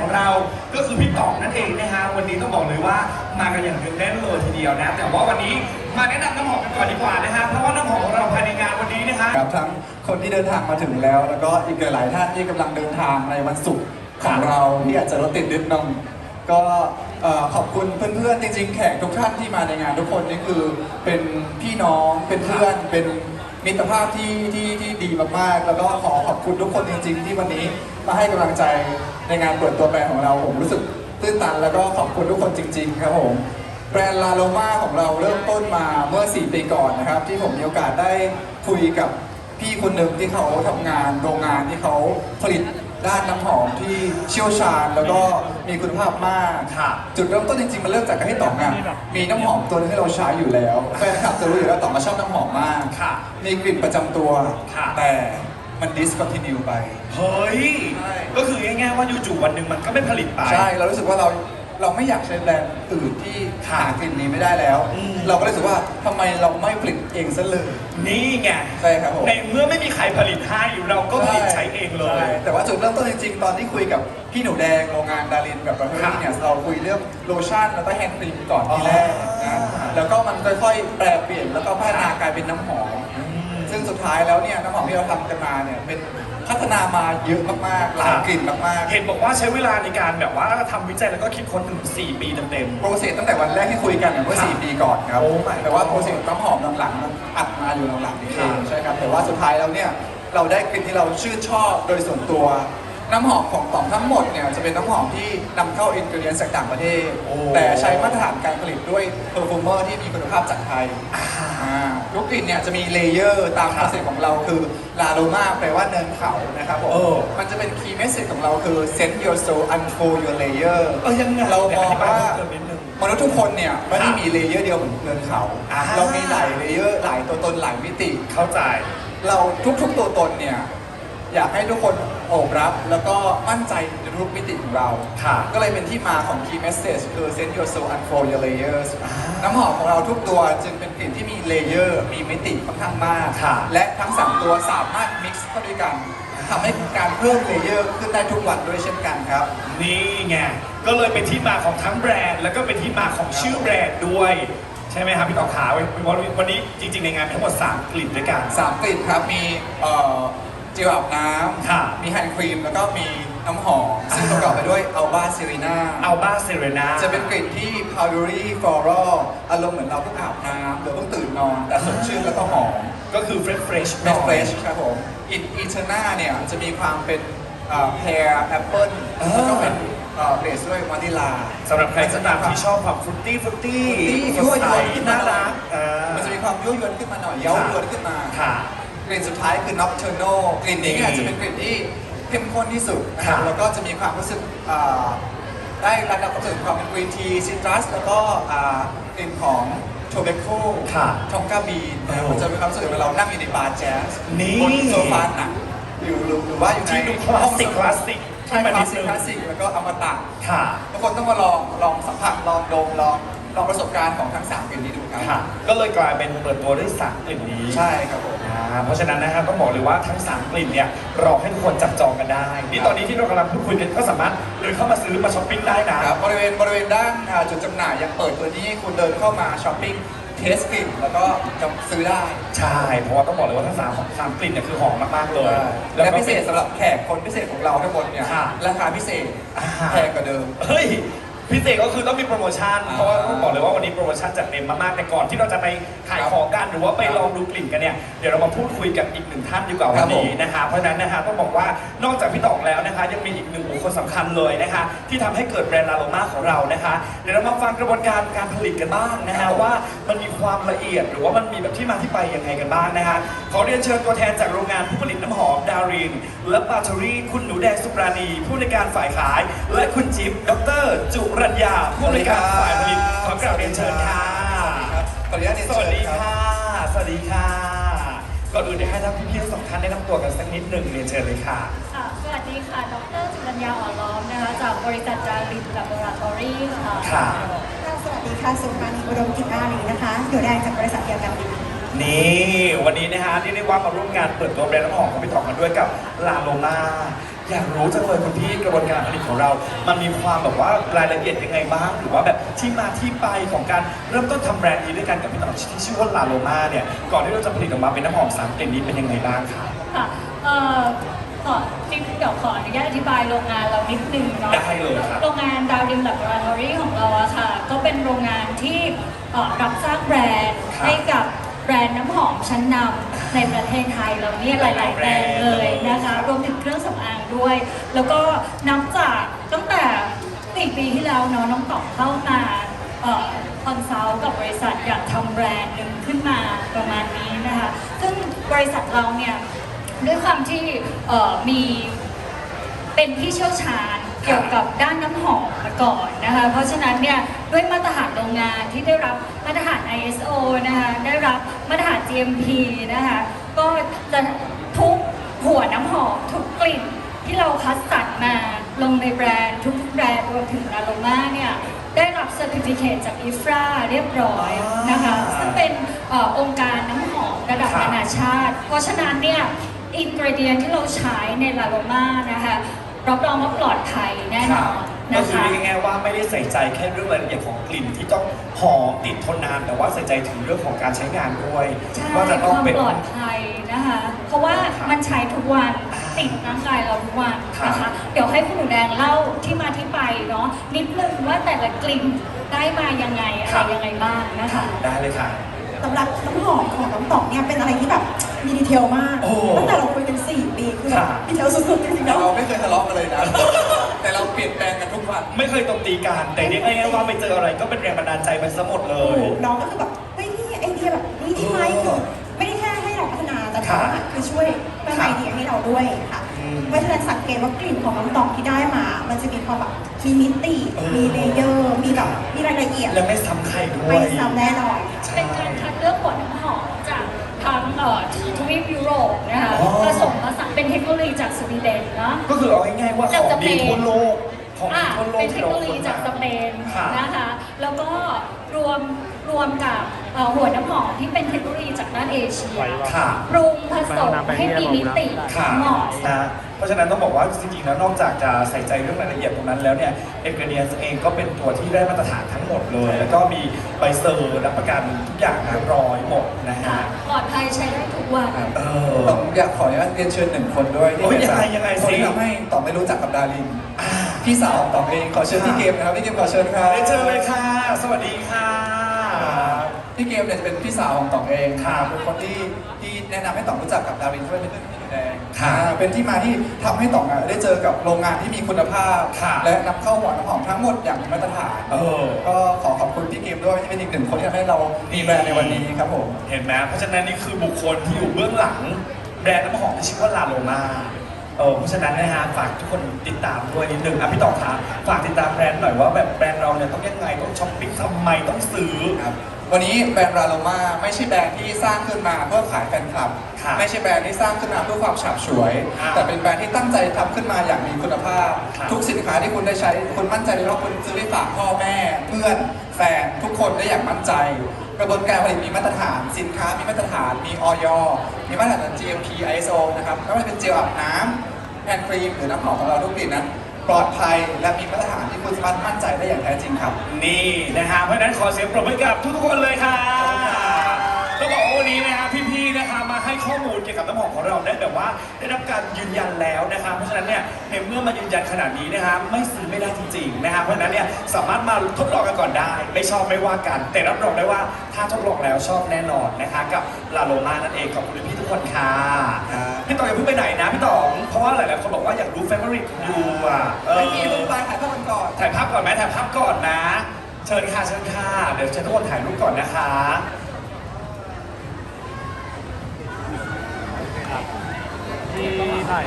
ของเราก็คือพี่ต่องนั่นเองนะฮะวันนี้ต้องบอกเลยว่ามากันอย่างเนืองแน่นเลยทีเดียวนะ แต่ว่าวันนี้มาแนะนำน้ำหอมกันก่อนดีกว่านะฮะเพราะว่าน้ำหอมของเราภายในงานวันนี้นะฮะครับทั้งคนที่เดินทางมาถึงแล้ว แล้วก็อีกหลายๆท่านที่กำลังเดินทางในวันศุกร์ของเราที่อาจจะรถติดนิดนึงก็ขอบคุณเพื่อนๆจริงๆแขกทุกท่านที่มาในงานทุกคนนี่คือเป็นพี่น้องเป็นเพื่อนเป็น มิตรภาพที่ที่ที่ดีมากๆ แล้วก็ขอขอบคุณทุกคนจริง ๆ ที่วันนี้มาให้กำลังใจในงานเปิดตัวแบรนด์ของเราผมรู้สึกตื้นตันแล้วก็ขอบคุณทุกคนจริง ๆ ครับผมแบรนด์ลาโลมาของเราเริ่มต้นมาเมื่อ 4 ปีก่อนนะครับ ที่ผมมีโอกาสได้คุยกับพี่คนหนึ่งที่เขาทำงานโรงงานที่เขาผลิต ด้านน้ำหอมที่เชี่ยวชาญแล้วก็มีคุณภาพมากค่ะ จุดเริ่มต้นจริงๆ มันเริ่มจากการที่ต่องอะมีน้ำหอมตัวนึงที่เราใช้อยู่แล้วแฟนคลับจะรู้อยู่แล้วต่องมาชอบน้ำหอมมากค่ะ มีกลิ่นประจำตัวค่ะแต่มัน discontinue ไป เฮ้ยใช่ก็คือง่ายๆว่าอยู่ๆวันหนึ่งมันก็ไม่ผลิตไป ใช่ เรารู้สึกว่าเรา เราไม่อยากใช้แบรนด์อื่นที่หากลิ่นนี้ไม่ได้แล้ว อืม เราก็เลยรู้สึกว่าทำไมเราไม่ผลิตเองซะเลย นี่ไงใช่ครับผม ในเมื่อไม่มีใครผลิตให้เราก็ผลิตใช้เองเลย ใช่แต่ว่าจุดเริ่มต้นจริงๆ ตอนที่คุยกับพี่หนูแดงโรงงานดารินกับประเทศเนี่ยเราคุยเรื่องโลชั่นแล้วก็แฮนด์ครีมก่อนที่แรกนะอ๋อ แล้วก็มันค่อยๆ แปรเปลี่ยนแล้วก็พัฒนากลายเป็นน้ำหอม ซึ่งสุดท้ายแล้วเนี่ยน้ำหอมที่เราทำกันมาเนี่ยเป็นพัฒนามาเยอะมากๆหลายกลิ่นมากๆเห็นบอกว่าใช้เวลาในการแบบว่าทำวิจัยแล้วก็คิดค้นถึง 4 ปีเต็มโปรเซสตั้งแต่วันแรกที่คุยกันเนี่ยเมื่อครับ4ปีก่อนครับ โอ้ my แต่ว่าโปรเซสน้ำหอมหลังๆมันอัดมาอยู่หลังๆนี่เองครับใช่ครับ แต่ว่าสุดท้ายแล้วเนี่ย เราได้กลิ่นที่เราชื่นชอบโดยส่วนตัว น้ำหอมของต่องทั้งหมดเนี่ยจะเป็นน้ำหอมที่นำเข้าอินก e เดียนจากต่างประเทศ โอ้ แต่ใช้มาตรฐานการผลิตด้วยเพอร์ฟูเมอร์ที่มีคุณภาพจากไทยอ่าทุกกลิ่นเนี่ยจะมีเลเยอร์ตามคครับอนเซ็ปต์ของเราคือลาโ o มาแปลว่าเนินเขานะครับผมเออ มันจะเป็นคีย์เมสเซจของเราคือ send your soul unfold your layer เออยังไงเรามองว่าเดี๋ยวอธิบายเพิ่มเติมนิดนึง มนุษย์ทุกคนเนี่ยไม่ได้มีเลเยอร์เดียวเหมือนเนินเขา อ่า เรามีหลายเลเยอร์หลายตัวตนหลายมิติ เข้าใจ เราทุกๆตัวตนเนี่ยอยากให้ทุกคน โอบรับ แล้วก็มั่นใจในทุกมิติของเรา ค่ะ ก็เลยเป็นที่มาของ key message คือ send your soul unfold your layers น้ำหอมของเราทุกตัวจึงเป็นกลิ่นที่มีเลเยอร์มีมิติค่อนข้างมาก ค่ะ และทั้งสามตัวสามารถ mix เข้าด้วยกันทำให้การเพิ่มเลเยอร์ขึ้นได้ทุกวันด้วยเช่นกันครับ นี่ไง ก็เลยเป็นที่มาของทั้งแบรนด์ แล้วก็เป็นที่มาของชื่อแบรนด์ด้วย ใช่ไหมครับพี่ต่อขาวันวันนี้จริงๆในงานมีทั้งหมด 3 กลิ่นด้วยกันสามกลิ่นครับ มีเอ่อเจลอาบน้ค่ะำมีแฮนด์ครีมแล้วก็มีน้ำหอม ซึ่งประกอบไปด้วยอัลบาเซรีนาอัลบาเซเรนาจะเป็นกลิ่นที่ powdery floral อารมณ์เหมือนเราเพิ่งอาบน้ำหรือเพิ่งตื่นนอน แต่สดชื่นแล้วก็หอม ก็คือเฟรชเฟรช เป็น fresh ครับผม in eterna เนี่ยจะมีความเป็นเอ่อ pear apple แล้วก็เป็นเบสด้วยวานิลาสำหรับใครก็ตามที่ชอบความฟรุตตี้ฟรุตตี้ fruity ยั่วยวนขึ้นมาน่ารักเออมันจะมีความยั่วยวนขึ้นมาหน่อยเย้ายวนขึ้นมา ค่ะ กลิ่นสุดท้ายคือ nocturnal กลิ่นนี้เนี่ยนี่จะเป็นกลิ่นที่เข้มข้นที่สุดนะคครัรับบแล้วก็จะมีความรู้สึกอ่าได้ระดับความรู้สึกความเป็นกรีนทีซิตรัสแล้วก็อ่ากลิ่นของโทเบโคค่ะทองกาบีนโอ้มันจะมีความรู้สึกเหมือนเรานั่งอยู่ในบาร์แจ๊สนี่ บนโซฟาหนังอยู่หรือหรือว่าอยู่ในที่ดูคลาสสิกคลาสสิกใช่ที่มันคลานิสดสิกนึงคลาสสิกแล้วก็อมตะ ค่ะ ทุกคนต้องมาลองลองสัมผัสลองดมลองลองประสบการณ์ของทั้งสามกลิ่นนี้ดูครับ ค่ะ ก็เลยกลายเป็นเปิดตัวด้วยสามกลิ่นนี้ ใช่ครับผมอ่า เพราะฉะนั้นนะครับต้องบอกเลยว่าทั้ง 3 กลิ่นเนี่ยรอให้ทุกคนจับจองกันได้นี่ตอนนี้ที่เรากำลังพูดคุยกันก็สามารถเดินเข้ามาซื้อมาช้อปปิ้งได้นะ ครับบริเวณบริเวณด้านอ่าจุดจำหน่ายยังเปิดตัวนี้ให้คุณเดินเข้ามาช้อปปิ้งเทสกลิ่นแล้วก็จะซื้อได้ใช่ เพราะว่าต้องบอกเลยว่าทั้งสามสามกลิ่นเนี่ยคือหอมมากๆเลยและก็ พิเศษสำหรับแขกคนพิเศษของเราทั้งหมดเนี่ยค่ะราคาพิเศษอ่า แพงกว่าเดิม เฮ้ย พิเศษก็คือต้องมีโปรโมชั่นอ่าเพราะว่าต้องบอกเลยว่าวันนี้โปรโมชั่นจัดเต็มมากๆ แต่ก่อนที่เราจะไปขายของกันหรือว่าไปลองดูกลิ่นกันเนี่ย เดี๋ยวเรามาพูดคุยกับอีกหนึ่งท่านดีกว่าวันนี้นะคะ เพราะฉะนั้นนะคะต้องบอกว่านอกจากพี่ต๋องแล้วนะคะ ยังมีอีกหนึ่งบุคคลสำคัญเลยนะคะ ที่ทำให้เกิดแบรนด์ลาโลมาของเรานะคะ เดี๋ยวเรามาฟังกระบวนการการผลิตกันบ้างนะคะว่ามันมีความละเอียดหรือว่ามันมีแบบที่มาที่ไปยังไงกันบ้างนะคะขอเรียนเชิญตัวแทนจากโรงงานผู้ผลิตน้ำหอมดารินและปาทอรี่คุณหนูแดงสุปราณีผู้ในวยการฝ่ายขาย และคุณจิ๊บดรจุรัญญาผู้ในวยการฝ่ายผลิตขอกราบเรียนเชิญค่ะครับขออนุญาตเรียนสวัสเชิญดีครับ ค่ะ สวัสดีค่ะก่อนอื่นเดี๋ยวให้ทั้งพี่ๆทั้งสองท่านแนะนำตัวกันสักนิดหนึ่งเรียนเชิญเลยค่ะ ค่ะสวัสดีค่ะ ดรสุรัญญาอ่อนล้อมนะคะ จากบริษัทดารินลับอราตอรี่ค่ะ ค่ะ ค่ะสวัสดีค่ะ สุภานีอุดมกิจอารีนะคะอยู่แดงจากบริษัทเดียวกันดีนี่วันนี้นะฮะเรียกได้ว่ามาร่วมงานเปิดตัวแบรนด์น้ำหอมของพี่ต๋องกันด้วยกับลาโลมา อยากรู้จังเลยคุณพี่กระบวนการผลิตของเรา มันมีความแบบว่ารายละเอียดยังไงบ้าง หรือว่าแบบที่มาที่ไปของการเริ่มต้นทำแบรนด์นี้ด้วยกันกับพี่ต่อที่ชื่อว่าลาโลมาเนี่ยก่อนที่เราจะผลิตออกมาเป็นน้ำหอมสามกลิ่นนี้เป็นยังไงบ้างคะค่ะเอ่อขอจริงๆเดี๋ยวขออนุญาตอธิบายโรงงานเรานิดนึงเนาะได้เลยครับ โรงงานดาวดิม l ล b o r a t o r y ของเราอะค่ะ ก็เป็นโรงงานที่เอ่อรับสร้างแบรนด์ ครับให้กับแบรนด์น้ำหอมชั้นนำ ในประเทศไทยเราเนี่ยหลาย ๆ แบรนด์เลยนะคะรวมถึงเครื่องสำอางด้วย แล้วก็นับจากตั้งแต่สี่ปีที่แล้วเนาะน้องต๋อเข้ามาคอนซัลท์กับบริษัทอยากทำแบรนด์หนึ่งขึ้นมาประมาณนี้นะคะซึ่งบริษัทเราเนี่ยด้วยความที่มีเป็นที่เชี่ยวชาญ เกี่ยวกับด้านน้ำหอมมาก่อนนะคะ เพราะฉะนั้นเนี่ยด้วยมาตรฐานโรงงานที่ได้รับมาตรฐาน ISO นะคะได้รับมาตรฐาน GMP นะคะก็จะทุกหัวน้ำหอมทุกกลิ่นที่เราคัดสรรมาลงในแบรนด์ทุกๆแบรนด์รวมถึงลาโลมาเนี่ยได้รับเซอร์ติฟิเคตจากอิฟราเรียบร้อยนะคะซึ่งเป็นเออองค์การน้ำหอมระดับครับนานาชาติ เพราะฉะนั้นเนี่ยอินกริเดียนที่เราใช้ในลาโลมานะคะ รับรองว่าปลอดภัยแน่นอนก็นะคือคะเรียกง่ายๆว่าไม่ได้ใส่ใจแค่เรื่องรายละเอียดของกลิ่นที่ต้องหอมติดทนนาน แต่ว่าใส่ใจถึงเรื่องของการใช้งานด้วยใช่ว่าจะคต้องวามเป็น ปลอดภัยนะคะ เพราะว่าครับมันใช้ทุกวันติดร่างกายเราทุกวันนะครัคะ บ เดี๋ยวให้คุณหนูแดงเล่าที่มาที่ไปเนาะนิดนึงว่าแต่ละกลิ่นได้มายังไงอะไรยังไงบ้างนะคะ ได้เลยค่ะ สำหรับน้ำหอมของน้องต๋องเนี่ยเป็นอะไรที่แบบ มีดีเทลมากโอ้ ตั้งแต่เราคุยกัน4ปีคือแบบค่ะดีเทลสุดๆจริงๆแต่เนาะ เราไม่เคยทะเลาะกันเลยนะ แต่เราเปลี่ยนแปลงกันทุกวัน ไม่เคยตบตีกันแต่เรียกง่ายๆว่าไปเจออะไรก็เป็นแรงบันดาลใจไปซะหมดเลโอ้ย โหน้องก็คือแบบเฮ้ยนี่ไอเดียแบบนี้ที่ไหมเออคือไม่ได้แค่ให้เราพัฒนาแต่ค่ะน้องอะคือช่วยเพิ่มค่ะไอเดียให้เราด้วยค่ะอืมเพราะฉะนั้นสังเกตว่ากลิ่นของน้องต๋องที่ได้มา มันจะมีความแบบมีมิติเออ มีเลเยอร์มีแบบมีรายละเอียดและไม่ซ้ำใครด้วไม่ย ซ้ำแน่นอนใช่เป็นการคัด เอ่อทวีปยุโรปนะคะอ๋อ ผสมผสานเป็นเทคโนโลยีจากสวีเดนเนาะ ก็คือเอาง่ายๆว่าของดีทั่วโลกของดีอะทั่วโลเป็กนเทที่คโนเราโลยีจากสเปนค่ะ นะคะ แล้วก็รวมรวมกับเอ่อหัวน้ำหอมที่เป็นเทคโนโลยีจากด้านเอเชียค่ะ ปรุงผสมให้มีมิติค่ะเหมาะ นะเพ ราะฉะนั้นต้องบอกว่าจริงๆแล้วนอกจากจะใส่ใจเรื่องรายละเอียดตรงนั้นแล้วเนี่ยเอกเนียเองก็เป็นตัวที่ได้มาตรฐานทั้งหมดเลย แล้วก็มีใบเซอร์รับประกันทุกอย่างนะร้อยหมดนะค่ะฮะปลอดภัยใช้ได้ทุกวัน เออ ต้องอยากขออนุญาตเรียนเชิญหนึ่งคนด้วยที่โอ้ยเป็นยังไงยังไงคนที่สิทำให้ต่อไม่รู้จักกับดารินอ่าพี่สาวของต่อเองขอเชิญพี่เกมนะครับพี่เกมขอเชิญครับ ได้เจอเลยค่ะ สวัสดีค่ะ พี่เกมเนี่ยจะเป็นพี่สาวของต่องเองครับเป็นคนที่ที่แนะนำให้ต่องรู้จักกับดารินเพื่อนเป็น ครับ อ่าเป็นที่มาที่ทำให้ต่องอะได้เจอกับโรงงานที่มีคุณภาพครับและนำเข้าหัวน้ำหอมทั้งหมดอย่างมีมาตรฐาน เออ ก็ขอขอบคุณพี่เกมด้วยที่เป็นอีกหนึ่งคนที่ทำให้เรามีแบรนด์ในวันนี้ครับผม เห็นไหมเพราะฉะนั้นนี่คือบุคคลที่อยู่เบื้องหลัง แบรนด์น้ำหอมที่ชื่อว่าลาโลมาเออเพราะฉะนั้นนะฮะฝากทุกคนติดตามด้วยนิดนึงอะพี่ต่อครับฝากติดตามแบรนด์หน่อยว่าแบบแบรนด์เราเนี่ยต้องยังไงต้องช้อปปิ้งทำไมต้องซื้อครับ วันนี้แบรนด์ราโลมาไม่ใช่แบรนด์ที่สร้างขึ้นมาเพื่อขายแฟนคลับ ครับไม่ใช่แบรนด์ที่สร้างขึ้นมาเพื่อความฉาบฉวย ครับแต่เป็นแบรนด์ที่ตั้งใจทำขึ้นมาอย่างมีคุณภาพ ครับ ทุกสินค้าที่คุณได้ใช้คุณมั่นใจเลยว่าคุณซื้อไปฝากพ่อแม่ เพื่อนแฟนทุกคนได้อย่างมั่นใจ กระบวนการผลิตมีมาตรฐาน สินค้ามีมาตรฐานมีออยมีมาตรฐาน GMP ISO นะครับไม่ว่าจะเป็นเจลอาบน้ำแฮนด์ครีมหรือน้ำหอมของเราทุกกลิ่นนั้น ปลอดภัยและมีมาตรฐานที่คุณสามารถมั่นใจได้อย่างแท้จริงครับ นี่นะฮะเพราะฉะนั้นขอเสียงปรบมือกับทุกๆคนเลยค่ะต้องบอกว่าวันนี้นะฮะพี่ นะคะมาให้ข้อมูลเกี่ยวกับน้ำหอมของเราได้แบบว่าได้รับการยืนยันแล้วนะคะ เพราะฉะนั้นเนี่ยในเมื่อมายืนยันขนาดนี้นะคะไม่ซื้อไม่ได้จริงๆนะคะเพราะฉะนั้นเนี่ยสามารถมาทดลองกันก่อนได้ ไม่ชอบไม่ว่ากัน แต่รับรองได้ว่าถ้าทดลองแล้วชอบแน่นอนนะคะ กับลาโลมานั่นเองขอบคุณพี่ๆทุกคนค่ะครับพี่ต๋องอย่าเพิ่งไปไหนนะพี่ต๋องเพราะว่าหลายๆคนบอกว่าอยากรู้เฟเวอร์ริตของยูอะเออไม่มีรูปไปถ่ายภาพกันก่อนถ่ายภาพก่อนไหมถ่ายภาพก่อนนะ เชิญค่ะเชิญค่ะเดี๋ยวเชิญทุกคนถ่ายรูปก่อนนะคะ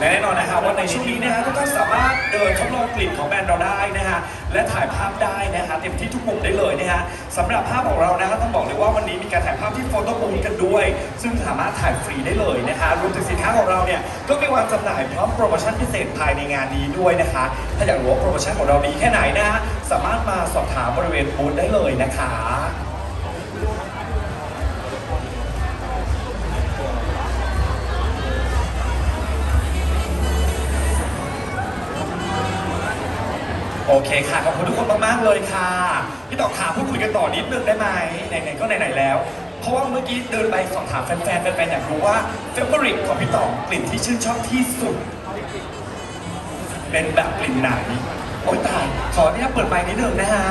และแน่นอนนะคะว่าในช่วงนี้นะฮะทุกท่านสามารถเดินทดลองกลิ่นของแบรนด์เราได้นะฮะและถ่ายภาพได้นะฮะเต็มที่ทุกมุมได้เลยนะฮะสำหรับภาพของเรานะฮะต้องบอกเลยว่าวันนี้มีการถ่ายภาพที่โฟโต้บูธกันด้วย ซึ่งสามารถถ่ายฟรีได้เลยนะคะรวมถึงสินค้าของเราเนี่ยก็มีวางจำหน่ายพร้อมโปรโมชั่นพิเศษภายในงานนี้ด้วยนะคะถ้าอยากรู้ว่าโปรโมชั่นของเราดีแค่ไหนนะฮะสามารถมาสอบถามบริเวณบูธได้เลยนะคะ เคค่ะ ขอบคุณทุกคนมากๆเลยค่ะ พี่ต่อขาพูดคุยกันต่อนิดนึงได้ไหมไหนๆก็ไหนๆแล้ว เพราะว่าเมื่อกี้เดินไปสอบถามแฟนๆแฟนๆอยากรู้ว่าเฟเวอริตของพี่ต่อกลิ่นที่ชื่นชอบที่สุด เป็นแบบกลิ่นไหนโอ๊ยตายขออนุญาตเปิดไมค์นิดนึงนะฮะ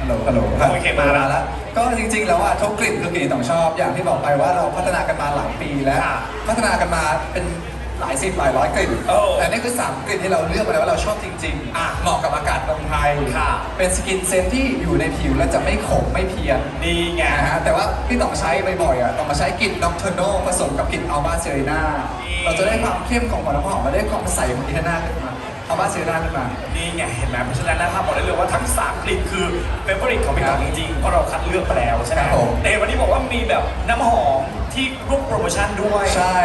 ฮัลโหลฮัลโหลโอเคมาแล้วแล้วก็จริงๆ แล้วอะทุกกลิ่นคือกลิ่นที่ต้องชอบ อย่างที่บอกไปว่าเราพัฒนากันมาหลายปีแล้วค่ะพัฒนากันมาเป็น หลายสิบหลายร้อยกลิ่นโอ้แต่นี่คือสามกลิ่นที่เราเลือกมาแล้วว่าเราชอบจริงอะๆเหมาะกับอากาศเมืองไทยค่ะ เป็นสกินเซนที่อยู่ในผิวแล้วจะไม่ขมไม่เพี้ยนนี่ไงนะฮะแต่ว่าพี่ต้องใช้บ่อยๆอะต้องมาใช้กลิ่นด็อกเทอร์โนผสมกับกลิ่นอัลบาเซรีนานี่เราจะได้ความเข้มของหัวน้ำหอมมาได้ความใสของอิทานาขึ้นมาอัลบาเซรีนาขึ้นมา นี่ไงเห็นไหมเพราะฉะนั้นนะครับบอกได้เลยว่าทั้งสามกลิ่นคือเฟเวอริตของพี่ต่อจริงๆเพราะเราคัดเลือกไปแล้วใช่ไหมครับผม แต่วันนี้บอกว่ามีแบบน้ำหอมที่ร่วมโปรโมชั่นด้วย ใช่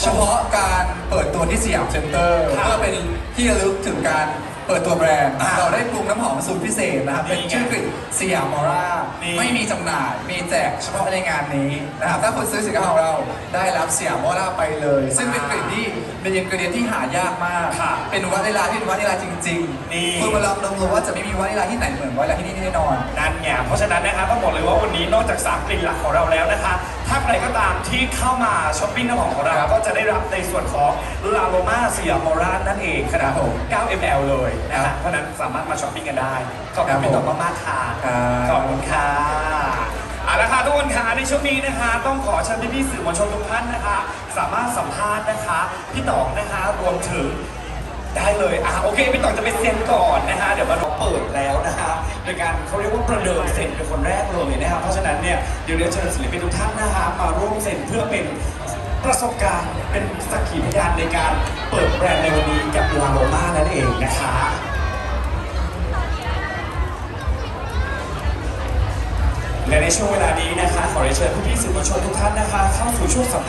เฉพาะการเปิดตัวที่สยามเซ็นเตอร์ครับเพื่อเป็นที่ระลึกถึงการเปิดตัวแบรนด์ อ่าเราได้ปรุงน้ำหอมสูตรพิเศษนะครับ นี่เป็นไงชื่อกลิ่นสยามมอร่า นี่ ไม่มีจำหน่าย มีแจกเฉพาะในงานนี้นะครับ ถ้าคุณซื้อสินค้าของเราได้รับสยามมอร่าไปเลย ซึ่งเป็นกลิ่นที่เป็นอินกรีเดียนที่หายากมาก ค่ะเป็นวานิลาที่เป็นวานิลาจริงนี่ ๆคุณมาลองดมดูว่าจะไม่มีวานิลาที่ไหนเหมือนวานิลาที่นี่แน่นอน นั่นไงเพราะฉะนั้นนะคะต้องบอกเลยว่าวันนี้นอกจากสามกลิ่นหลักของเราแล้วนะคะ ถ้าใครก็ตามที่เข้ามาช้อปปิ้งน้ำหอมของเราครับก็จะได้รับในส่วนของลาโ o มาสยามมอรานั่นเองขนาดครับผม 9 ml เลยนะครัฮะบเพราะฉะนั้นสามารถมาช้อปปิ้งกันได้ ขอบครัคุณบพี่ต่อผมมากๆค่ะครับขอบคุณค่ะเอาละค่ะทุกคนค่ะในช่วงนี้นะคะ ต้องขอเชิญพี่ๆสื่อมวลชนทุกท่านนะคะ สามารถสัมภาษณ์นะคะพี่ต๋องนะคะรวมถึงได้เลยอะโอเคพี่ต่องจะไปเซ็นก่อนนะฮะเดี๋ยวมาเราเปิดแล้วนะ ฮะโดยการเขาเรียกว่าประเดิมเซ็นเป็นคนแรกเลยนะฮะเพราะฉะนั้นเนี่ยเดี๋ยวเรียนเชิญศิลปินทุกท่านนะฮะมาร่วมเซ็นเพื่อเป็นประสบการณ์เป็นสักขีพยานในการเปิดแบรนด์ในวันนี้กับลาโ o มานั่นเองนะคะและในช่วงเวลานี้นะคะ ขอเรียนเชิญพี่สื่อมวลชนทุกท่านนะคะ เข้าสู่ช่วงสัมภาษณ์